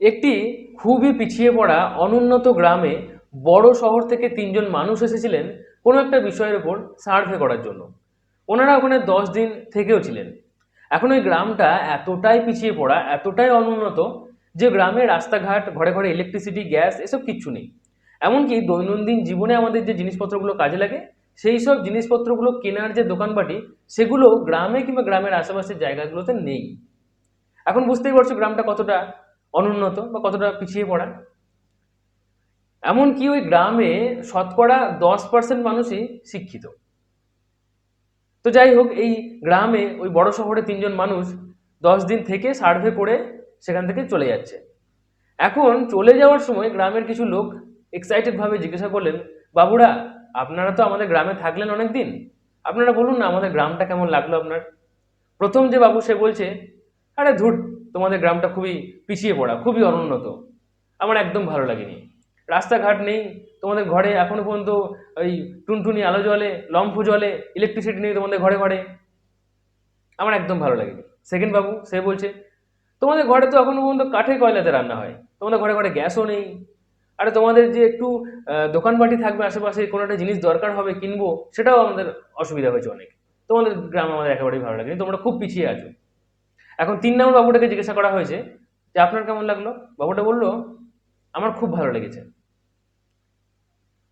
একটি খুবই পিছিয়ে পড়া, অনুন্নত গ্রামে বড় শহর থেকে তিনজন মানুষ এসেছিলেন কোনো একটা বিষয়ের উপর সার্ভে করার জন্য। ওনারা ওখানে দশ দিন থেকেও ছিলেন। এখন ওই গ্রামটা এতটাই পিছিয়ে পড়া, এতটাই অনুন্নত যে গ্রামে রাস্তাঘাট, ঘরে ঘরে ইলেকট্রিসিটি গ্যাস এসব কিচ্ছু নেই। এমনকি দৈনন্দিন জীবনে আমাদের যে জিনিসপত্রগুলো কাজে লাগে, সেই সব জিনিসপত্রগুলো কেনার যে দোকানপাটি, সেগুলো গ্রামে কিংবা গ্রামের আশেপাশের জায়গাগুলোতে নেই। এখন বুঝতেই পারছ গ্রামটা কতটা অনুন্নত বা কতটা পিছিয়ে পড়া। এমনকি ওই গ্রামে শতকরা দশ পার্সেন্ট মানুষই শিক্ষিত। তো যাই হোক, এই গ্রামে ওই বড় শহরে তিনজন মানুষ দশ দিন থেকে সার্ভে করে সেখান থেকে চলে যাচ্ছে। এখন চলে যাওয়ার সময় গ্রামের কিছু লোক এক্সাইটেডভাবে জিজ্ঞাসা করলেন, বাবুরা, আপনারা তো আমাদের গ্রামে থাকলেন অনেক দিন আপনারা বলুন না আমাদের গ্রামটা কেমন লাগল আপনার? প্রথম যে বাবু সে বলছে, আরে ধুর তোমাদের গ্রামটা খুবই পিছিয়ে পড়া, খুবই অনুন্নত। আমার একদম ভালো লাগেনি। রাস্তাঘাট নেই, তোমাদের ঘরে এখনও পর্যন্ত ওই টুনটুনি আলো জ্বলে লম্ফ জ্বলে ইলেকট্রিসিটি নেই তোমাদের ঘরে ঘরে। আমার একদম ভালো লাগেনি। সেকেন্ড বাবু, সে বলছে, তোমাদের ঘরে তো এখনও পর্যন্ত কাঠে কয়লাতে রান্না হয়। তোমাদের ঘরে ঘরে গ্যাসও নেই। আরে তোমাদের যে একটু দোকানপাটি থাকবে আশেপাশে, কোনো একটা জিনিস দরকার হবে কিনবো, সেটাও আমাদের অসুবিধা হয়েছে অনেক। তোমাদের গ্রাম আমাদের একেবারেই ভালো লাগেনি। তোমরা খুব পিছিয়ে আছো। এখন তিন নম্বর বাবুটাকে জিজ্ঞাসা করা হয়েছে যে, আপনার কেমন লাগল? বাবুটা বলল, আমার খুব ভালো লেগেছে।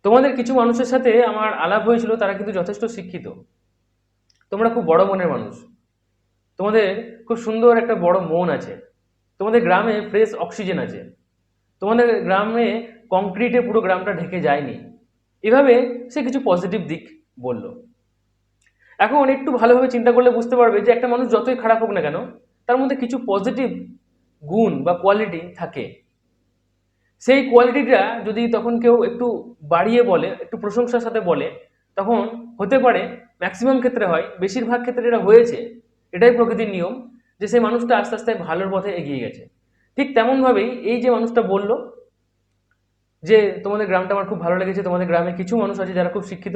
তোমাদের কিছু মানুষের সাথে আমার আলাপ হয়েছিল, তারা কিন্তু যথেষ্ট শিক্ষিত। তোমরা খুব বড় মনের মানুষ। তোমাদের খুব সুন্দর একটা বড় মন আছে। তোমাদের গ্রামে ফ্রেশ অক্সিজেন আছে। তোমাদের গ্রামে কংক্রিটে পুরো গ্রামটা ঢেকে যায়নি। এভাবে সে কিছু পজিটিভ দিক বলল। এখন একটু ভালোভাবে চিন্তা করলে বুঝতে পারবে যে, একটা মানুষ যতই খারাপ হোক না কেন তার মধ্যে কিছু পজিটিভ গুণ বা কোয়ালিটি থাকে। সেই কোয়ালিটিটা যদি তখন কেউ একটু বাড়িয়ে বলে, একটু প্রশংসার সাথে বলে, তখন হতে পারে ম্যাক্সিমাম ক্ষেত্রে হয়, বেশিরভাগ ক্ষেত্রে এটা হয়েছে। এটাই প্রকৃতির নিয়ম যে সেই মানুষটা আস্তে আস্তে ভালোর পথে এগিয়ে গেছে। ঠিক তেমনভাবেই এই যে মানুষটা বলল যে, তোমাদের গ্রামটা আমার খুব ভালো লেগেছে, তোমাদের গ্রামে কিছু মানুষ আছে যারা খুব শিক্ষিত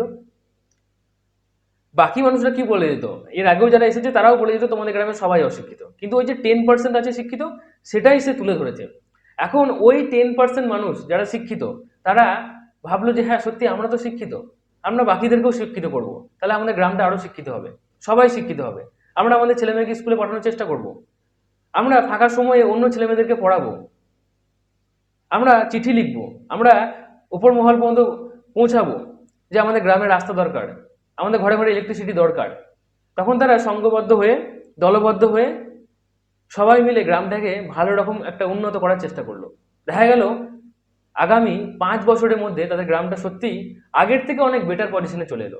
বাকি মানুষরা কি বলে যেত এর আগেও যারা এসেছে, তারাও বলে যেত তোমাদের গ্রামে সবাই অশিক্ষিত। কিন্তু ওই যে টেন পার্সেন্ট আছে শিক্ষিত, সেটাই সে তুলে ধরেছে। এখন ওই টেন পার্সেন্ট মানুষ যারা শিক্ষিত, তারা ভাবলো যে হ্যাঁ সত্যি আমরা তো শিক্ষিত। আমরা বাকিদেরকেও শিক্ষিত করব। তাহলে আমাদের গ্রামটা আরও শিক্ষিত হবে। সবাই শিক্ষিত হবে। আমরা আমাদের ছেলেমেয়েকে স্কুলে পাঠানোর চেষ্টা করব। আমরা ফাঁকা সময়ে অন্য ছেলেমেয়েদেরকে পড়াবো। আমরা চিঠি লিখব। আমরা উপর মহল পর্যন্ত পৌঁছাবো যে আমাদের গ্রামের রাস্তা দরকার। আমাদের ঘরে ঘরে ইলেকট্রিসিটি দরকার। তখন তারা সংঘবদ্ধ হয়ে, দলবদ্ধ হয়ে সবাই মিলে গ্রামটাকে ভালো রকম একটা উন্নত করার চেষ্টা করল। দেখা গেল, আগামী পাঁচ বছরের মধ্যে তাদের গ্রামটা সত্যিই আগের থেকে অনেক বেটার পজিশনে চলে এলো।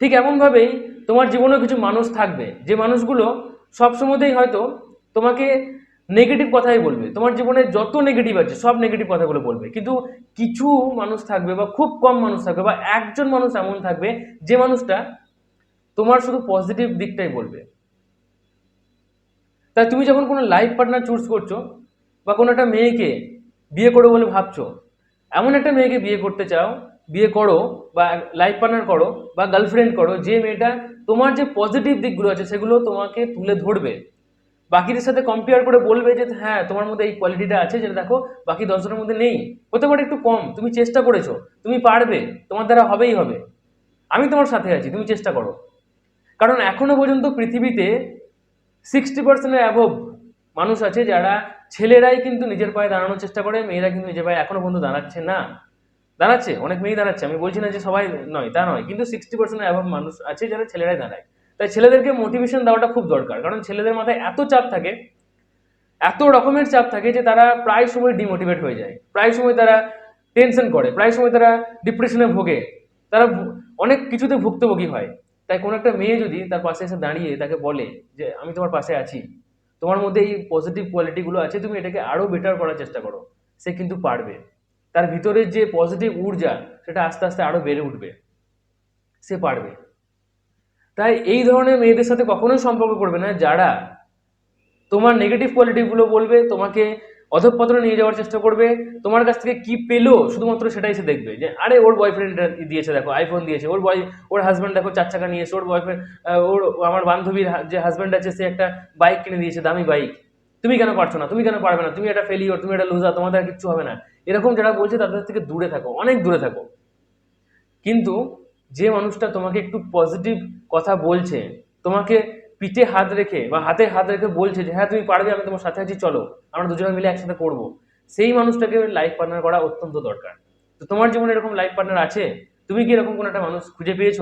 ঠিক এমনভাবেই তোমার জীবনেও কিছু মানুষ থাকবে। যে মানুষগুলো সবসময়তেই হয়তো তোমাকে নেগেটিভ কথাই বলবে। তোমার জীবনে যত নেগেটিভ আছে, সব নেগেটিভ কথাগুলো বলবে। কিন্তু কিছু মানুষ থাকবে বা খুব কম মানুষ থাকবে বা একজন মানুষ এমন থাকবে, যে মানুষটা তোমার শুধু পজিটিভ দিকটাই বলবে। তাই তুমি যখন কোনো লাইফ পার্টনার চুজ করছ বা কোনো একটা মেয়েকে বিয়ে করো বলে ভাবছ, এমন একটা মেয়েকে বিয়ে করতে চাও, বিয়ে করো বা লাইফ পার্টনার করো বা গার্লফ্রেন্ড করো, যে মেয়েটা তোমার যে পজিটিভ দিকগুলো আছে সেগুলো তোমাকে তুলে ধরবে। বাকিদের সাথে কম্পেয়ার করে বলবে যে হ্যাঁ তোমার মধ্যে এই কোয়ালিটিটা আছে, যেটা দেখো বাকি দশজনের মধ্যে নেই। হতে পারে একটু কম, তুমি চেষ্টা করেছ, তুমি পারবে, তোমার দ্বারা হবেই হবে। আমি তোমার সাথে আছি, তুমি চেষ্টা করো। কারণ এখনও পর্যন্ত পৃথিবীতে সিক্সটি পার্সেন্টের অ্যাভব মানুষ আছে যারা ছেলেরাই কিন্তু নিজের পায়ে দাঁড়ানোর চেষ্টা করে, মেয়েরা কিন্তু নিজের পায়ে এখনও পর্যন্ত দাঁড়াচ্ছে না। দাঁড়াচ্ছে, অনেক মেয়েই দাঁড়াচ্ছে। আমি বলছি না যে সবাই নয়, তা নয়। কিন্তু সিক্সটি পার্সেন্ট অ্যাভব মানুষ আছে যারা ছেলেরাই দাঁড়ায়। তাই ছেলেদেরকে মোটিভেশন দেওয়াটা খুব দরকার। কারণ ছেলেদের মাথায় এত চাপ থাকে, এত রকমের চাপ থাকে যে তারা প্রায় সময় ডিমোটিভেট হয়ে যায়। প্রায় সময় তারা টেনশন করে, প্রায় সময় তারা ডিপ্রেশনে ভোগে। তারা অনেক কিছুতে ভুক্তভোগী হয়। তাই কোনো একটা মেয়ে যদি তার পাশে এসে দাঁড়িয়ে তাকে বলে যে, আমি তোমার পাশে আছি। তোমার মধ্যে এই পজিটিভ কোয়ালিটিগুলো আছে, তুমি এটাকে আরও বেটার করার চেষ্টা করো। সে কিন্তু পারবে। তার ভিতরের যে পজিটিভ ঊর্জা, সেটা আস্তে আস্তে আরও বেড়ে উঠবে। সে পারবে। তাই এই ধরনের মেয়েদের সাথে কখনোই সম্পর্ক করবে না যারা তোমার নেগেটিভ কোয়ালিটিগুলো বলবে, তোমাকে অধঃপতনে নিয়ে যাওয়ার চেষ্টা করবে, তোমার কাছ থেকে কি পেল শুধুমাত্র সেটাই সে দেখবে যে, আরে ওর বয়ফ্রেন্ড দিয়েছে দেখো আইফোন দিয়েছে, ওর বয় ওর হাজব্যান্ড দেখো চার চাকা নিয়েছে ওর বয়ফ্রেন্ড ওর, আমার বান্ধবীর যে হাজব্যান্ড আছে সে একটা বাইক কিনে দিয়েছে, দামি বাইক তুমি কেন পারছ না? তুমি কেন পারবে না? তুমি একটা ফেলিওর তুমি একটা লুজার তোমাদের কিচ্ছু হবে না। এরকম যারা বলছে তাদের থেকে দূরে থাকো, অনেক দূরে থাকো। কিন্তু যে মানুষটা তোমাকে একটু পজিটিভ কথা বলছে, তোমাকে পিঠে হাত রেখে বা হাতে হাত রেখে বলছে যে হ্যাঁ তুমি পারবে, আমি তোমার সাথে আছি, চলো, আমরা দুজনে মিলে একসাথে করব। সেই মানুষটাকে লাইফ পার্টনার করা অত্যন্ত দরকার। তো তোমার জীবনে এরকম লাইফ পার্টনার আছে? তুমি কি এরকম কোনো একটা মানুষ খুঁজে পেয়েছ?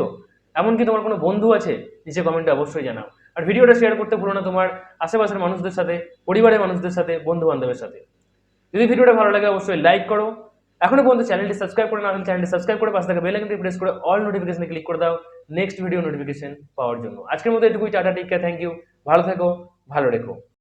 এমনকি তোমার কোনো বন্ধু আছে? নিচে কমেন্টে অবশ্যই জানাও। আর ভিডিওটা শেয়ার করতে ভুলো না তোমার আশেপাশের মানুষদের সাথে, পরিবারের মানুষদের সাথে বন্ধু বান্ধবের সাথে। যদি ভিডিওটা ভালো লাগে, অবশ্যই লাইক করো। এখনও পর্যন্ত চ্যানেলটি সাবস্ক্রাইব করে না চ্যানেলটি সাবস্ক্রাইব করে পাশে থাকা বেল আইকনটি প্রেস করে অল নোটিফিকেশনে ক্লিক করে দাও। নেক্সট ভিডিও নোটিফিকেশন পাওয়ার জন্য। আজকের মতো এটুকুই, টাটা টিকা থ্যাংক ইউ ভালো থেকো, ভালো রেখো।